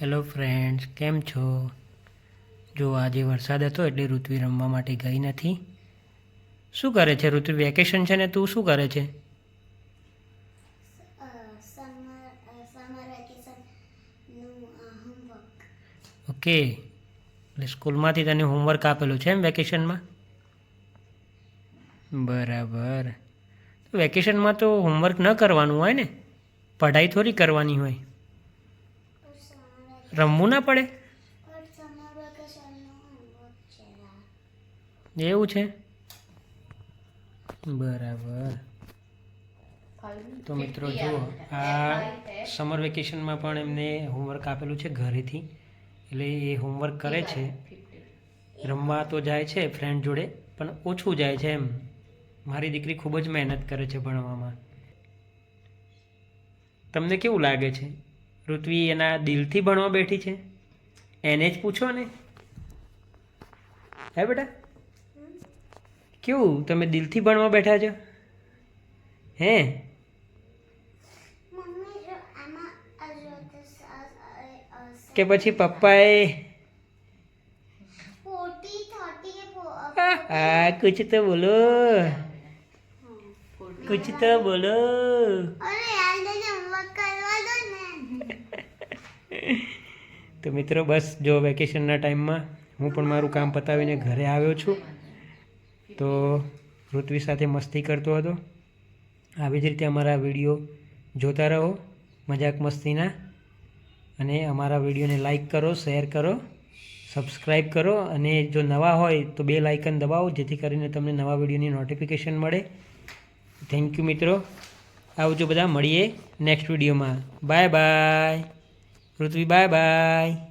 Hello friends કેમ છો? જો આજે વરસાદ હતો એટલે ઋત્વી રમવા માટે ગઈ નથી. શું કરે છે ઋત્વી? વેકેશન છે ને તું શું કરે છે? ઓકે. એટલે સ્કૂલમાંથી તને હોમવર્ક આપેલું છે એમ વેકેશનમાં બરાબર. વેકેશનમાં તો હોમવર્ક ન કરવાનું હોય ને? પઢાઈ થોડી કરવાની હોય. રમવું ના પડે? એવું છે? બરાબર. તો મિત્રો જુઓ આ સમર વેકેશનમાં પણ એમને હોમવર્ક આપેલું છે ઘરેથી. એટલે એ હોમવર્ક કરે છે. રમવા તો જાય છે ફ્રેન્ડ જોડે પણ ઓછું જાય છે એમ. મારી દીકરી ખૂબ જ મહેનત કરે છે ભણવામાં. તમને કેવું લાગે છે? ઋત્વી એના દિલથી ભણવા બેઠી છે? એને જ પૂછો ને. હે બેટા? કેવું? તમે દિલથી ભણવા બેઠા છો? હે? કે પછી પપ્પાએ? આ કુછ તો બોલો. કુછ તો બોલો. અરે યાર તને હોમવર્ક કરવા દો ને તો મિત્રો, બસ જો વેકેશનના ટાઈમમાં હું પણ મારું કામ પતાવીને ઘરે આવ્યો છું. તો પૃથ્વી સાથે મસ્તી કરતો હતો. આવી જ રીતે અમારા વીડિયો જોતા રહો, મજાક મસ્તીના. અને અમારા વિડીયોને લાઇક કરો, શેર કરો, સબસ્ક્રાઈબ કરો. અને જો નવા હોય તો બે લાઇકન દબાવો, જેથી કરીને તમને નવા વિડીયોની નોટિફિકેશન મળે. થેન્ક યુ મિત્રો. આવજો બધા, મળીએ નેક્સ્ટ વિડીયોમાં. Bye bye. Ritvi bye bye